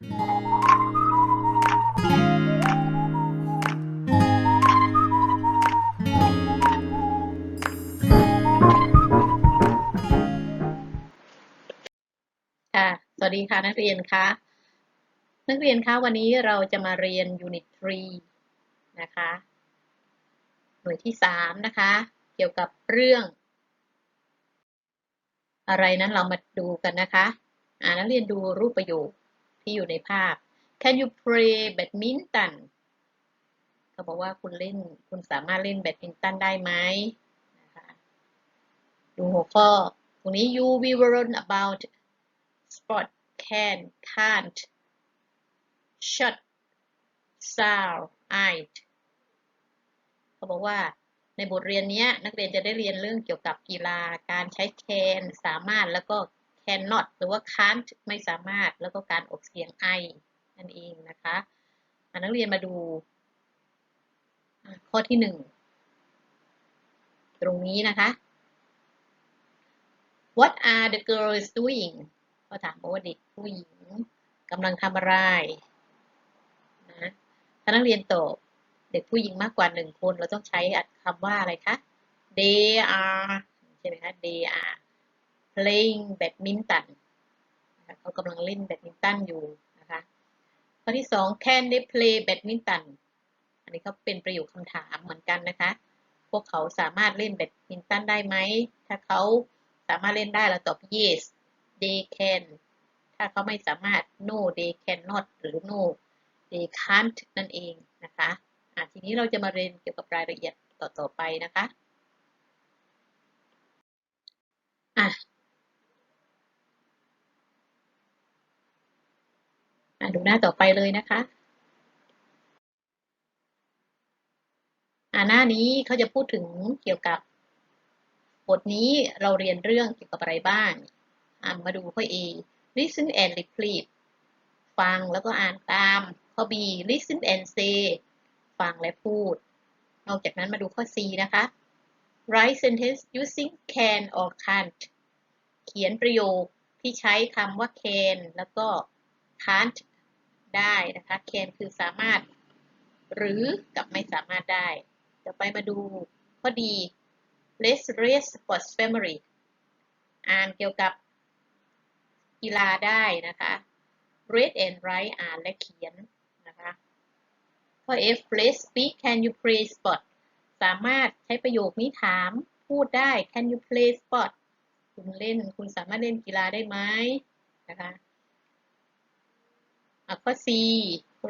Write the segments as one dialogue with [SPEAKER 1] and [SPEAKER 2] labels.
[SPEAKER 1] ค่ะ สวัสดีค่ะนักเรียนคะ นักเรียนคะวันนี้เราจะมาเรียน Unit 3นะคะ หน่วยที่ 3 นะคะ เกี่ยวกับเรื่อง อะไรนั้นเรามาดูกันนะคะ อ่านักเรียนดูรูปประโยค ที่อยู่ในภาพ Can you play badminton เขาบอกว่าคุณเล่นคุณสามารถเล่นแบดมินตันได้ไหมนะคะดูหัวข้อตรงนี้ you will learn about spot can can't shut sound eye เขาบอกว่าในบทเรียนนี้นักเรียนจะได้เรียนเรื่องเกี่ยวกับกีฬาการใช้ can สามารถแล้วก็ cannot หรือว่า can't ไม่สามารถแล้วก็การออกเสียง i นั่นเองนะคะอะนักเรียนมาดูข้อที่หนึ่งตรงนี้นะคะ What are the girls doing ก็ถามว่าเด็กผู้หญิงกำลังทำอะไรนะถ้านักเรียนตอบเด็กผู้หญิงมากกว่าหนึ่งคน เราต้องใช้คำว่าอะไรคะ they are ใช่ไหมคะ they are playing badminton นเขากำลังเล่นแบดมินตันอยู่นะคะข้อที่สอง can they play badminton อันนี้เขาเป็นประโยคคำถามเหมือนกันนะคะ พวกเขาสามารถเล่นแบดมินตันได้ไหม ถ้าเขาสามารถเล่นได้เราตอบ yes they can ถ้าเขาไม่สามารถ no they cannot หรือ no they can't นั่นเองนะคะะทีนี้เราจะมาเรียนเกี่ยวกับรายละเอียดต่อๆไปนะคะอะ ดูหน้าต่อไปเลยนะคะอ่าหน้านี้เขาจะพูดถึงเกี่ยวกับบทนี้เราเรียนเรื่องเกี่ยวกับอะไรบ้างอ่ามาดูข้อ A listen and repeat ฟังแล้วก็อ่านตาม ข้อ B listen and say ฟังและพูด นอกจากนั้นมาดูข้อ C นะคะ write sentence using can or can't เขียนประโยคที่ใช้คำว่า can แล้วก็ can't ได้นะคะ can คือสามารถ หรือกับไม่สามารถได้ต่อไปมาดูข้อดี Let's raise sports family อ่านเกี่ยวกับกีฬาได้นะคะ read and write อ่านและเขียนนะคะข้อ F Let's speak Can you play sport สามารถใช้ประโยคนี้ถามพูดได้ Can you play sport คุณเล่น คุณสามารถเล่นกีฬาได้ไหมนะคะ ข้อ C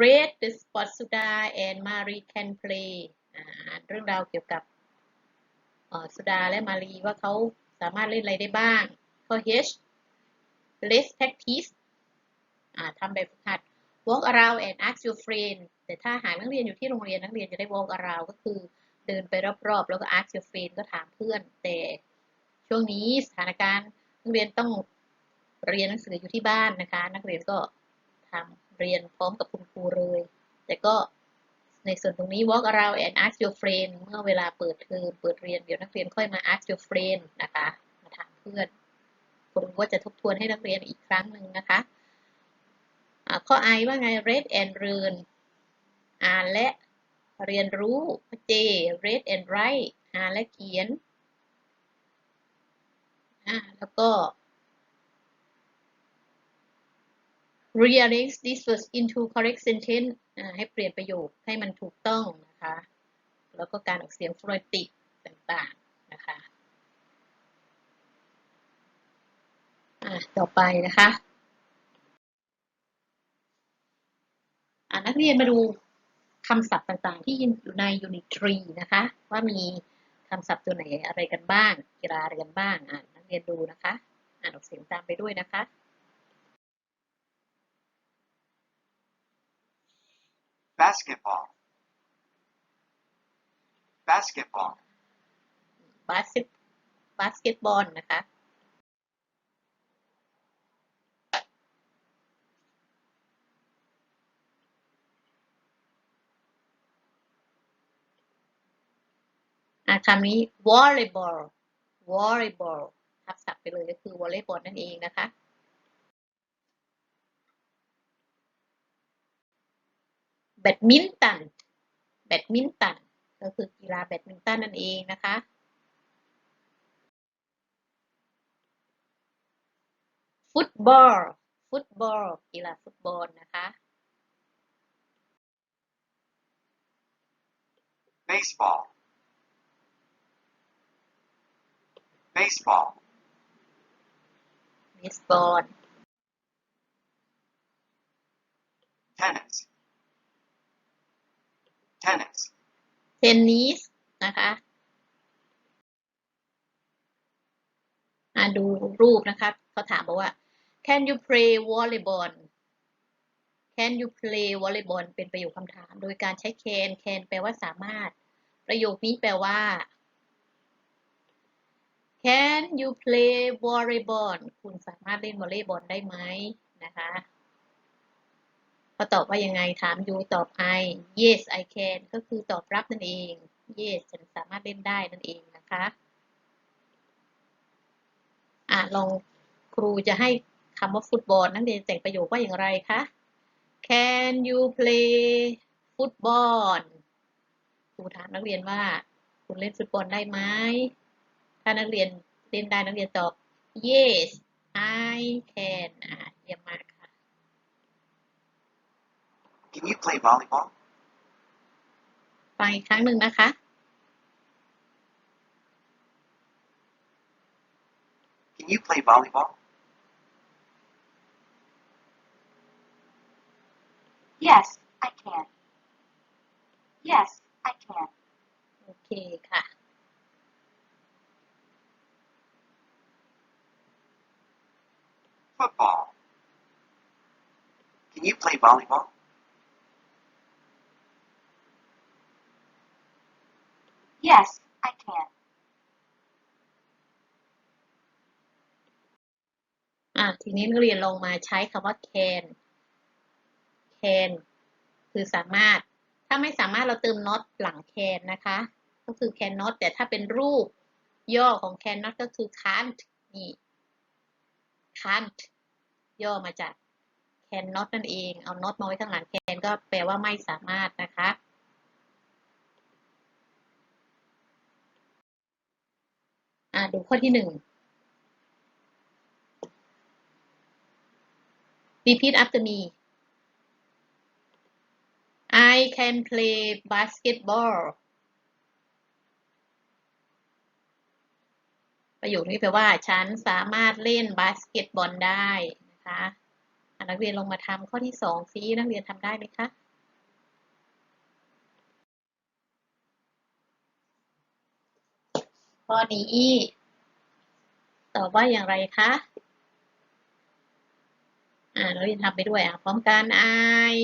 [SPEAKER 1] Read the sport Suda and Mari can play อ่าเรื่องราวเกี่ยวกับสุดาและมารีว่าเขาสามารถเล่นอะไรได้บ้าง ข้อ H let's practice อ่าทำแบบฝึกหัด walk around and ask your friend แต่ถ้าหากนักเรียนอยู่ที่โรงเรียนนักเรียนจะได้ walk around ก็คือเดินไปรอบๆ แล้วก็ ask your friend ก็ถามเพื่อน แต่ช่วงนี้สถานการณ์นักเรียนต้องเรียนหนังสืออยู่ที่บ้านนะคะ นักเรียนก็ทำ เรียนพร้อมกับคุณครูเลย แต่ก็ในส่วนตรงนี้ walk around and ask your friend เมื่อเวลาเปิดเทอมเปิดเรียนเดี๋ยวนักเรียนค่อยมา ask your friend นะคะมาถามเพื่อนครูก็จะทบทวนให้นักเรียนอีกครั้งหนึ่งนะคะข้อ I ว่าไง read and learn อ่านและเรียนรู้ข้อ J read and write อ่านและเขียน แล้วก็ rearrange these words into correct sentence ให้เปลี่ยนประโยคให้มันถูกต้องนะคะ แล้วก็การออกเสียงฟลอยติกต่างๆนะคะต่อไปนะคะ นักเรียนมาดูคำศัพท์ต่างๆ ที่อยู่ใน Unit 3นะคะ ว่ามีคำศัพท์ตัวไหนอะไรกันบ้าง กีฬาอะไรกันบ้างอ่านนักเรียนดูนะคะ อ่านออกเสียงตามไปด้วยนะคะ
[SPEAKER 2] basketball basketball
[SPEAKER 1] บาสเกตบาสเกตบอลนะคะ อ่าคำนี้ volleyball volleyball ทับศัพท์ไปเลยก็คือ volleyball นั่นเองนะคะ แบดมินตัน แบดมินตัน ก็คือกีฬาแบดมินตันนั่นเองนะคะ ฟุตบอล ฟุตบอล กีฬาฟุตบอลนะคะ
[SPEAKER 2] baseball, baseball,
[SPEAKER 1] เบสบอล
[SPEAKER 2] tennis, tennis,
[SPEAKER 1] เทนนิสนะคะอ่าดูรูปนะคะเขาถามบอกว่า can you play volleyball can you play volleyball เป็นประโยคคำถาม โดยการใช้ can can แปลว่าสามารถ ประโยคนี้แปลว่า can you play volleyball คุณสามารถเล่นวอลเลย์บอลได้ไหมนะคะ เขาตอบว่ายังไงถาม you ตอบ I yes I can ก็คือตอบรับนั่นเอง yes ฉันสามารถเล่นได้นั่นเองนะคะอะลองครูจะให้คำว่าฟุตบอลนักเรียนแต่งประโยคว่าอย่างไรคะ Can you play football ครูถามนักเรียนว่า คุณเล่นฟุตบอลได้ไหม ถ้านักเรียนเล่นได้นักเรียนตอบ yes I can อะเยี่ยมมาก
[SPEAKER 2] can you play volleyball?
[SPEAKER 1] ฟังอีกครั้งหนึ่งนะคะ
[SPEAKER 2] Can you play volleyball?
[SPEAKER 3] Yes, I can. Yes, I can.
[SPEAKER 1] โอเคค่ะ
[SPEAKER 2] Football. Can you play volleyball?
[SPEAKER 3] Yes, I can.
[SPEAKER 1] อะทีนี้นักเรียนลงมาใช้คำว่า can can คือสามารถ ถ้าไม่สามารถเราเติม not หลัง can นะคะ ก็คือ cannot แต่ถ้าเป็นรูปย่อของ cannot ก็คือ can't นี่ can't ย่อมาจาก cannot นั่นเอง เอา not มาไว้ข้างหลัง can ก็แปลว่าไม่สามารถนะคะ อะดูข้อที่หนึ่ง Repeat after me. I can play basketball. ประโยคนี้แปลว่า ฉันสามารถเล่นบาสเกตบอลได้นะคะอะนักเรียนลงมาทำข้อที่สองซินักเรียนทำได้ไหมคะ ข้อนี้ ตอบว่าอย่างไรคะอ่าเราเรียนทำไปด้วยอะพร้อมกัน I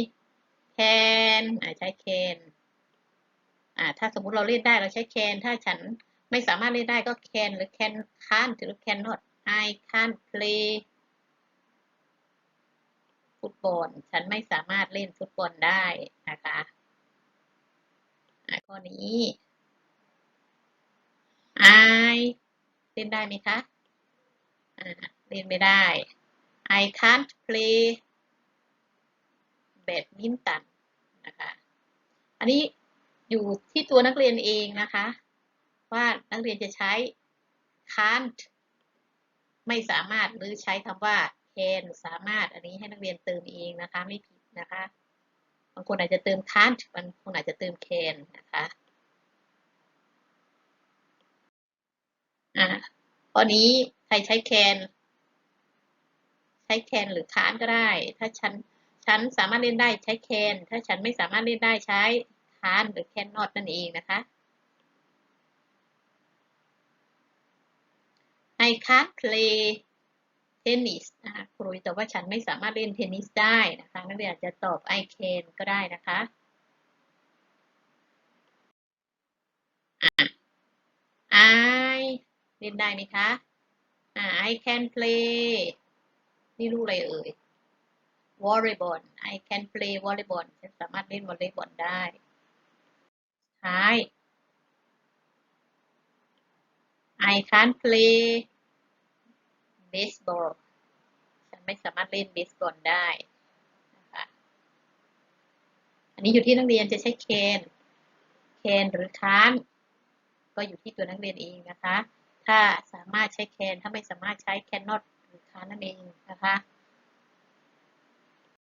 [SPEAKER 1] can อ่าใช้ can อ่าถ้าสมมุติเราเล่นได้เราใช้ can ถ้าฉันไม่สามารถเล่นได้ก็ can หรือ can can't หรือ cannot I can't play ฟุตบอลฉันไม่สามารถเล่นฟุตบอลได้นะคะอ่าข้อนี้ เล่นได้ไหมคะเล่นไม่ได้ I can't play badminton นะคะ อันนี้อยู่ที่ตัวนักเรียนเองนะคะ ว่านักเรียนจะใช้ can't ไม่สามารถหรือใช้คำว่า can สามารถ อันนี้ให้นักเรียนเติมเองนะคะ ไม่ผิดนะคะ บางคนอาจจะเติม can't บางคนอาจจะเติม can นะคะ อ่าข้อนนี้ใครใช้ can ใช้ can หรือ can't ก็ได้ ถ้าฉันฉันสามารถเล่นได้ใช้ can ถ้าฉันไม่สามารถเล่นได้ใช้ can't หรือ cannot นั่นเองนะคะ I can't play tennis นะคะครูแต่ว่าฉันไม่สามารถเล่นเทนนิสได้นะคะนักเรียนอาจจะตอบ I can ก็ได้นะคะ เล่นได้ไหมคะอ่า I can play นี่รู้อะไรเอ่ย volleyball I can play volleyball ฉันสามารถเล่นวอลเลย์บอลได้ท้าย I can't play baseball ฉันไม่สามารถเล่นเบสบอลได้นะคะอันนี้อยู่ที่นักเรียนจะใช้ can can หรือ can't ก็อยู่ที่ตัวนักเรียนเองนะคะ ถ้าสามารถใช้ can ถ้าไม่สามารถใช้ cannot หรือ can't นั่นเองนะคะ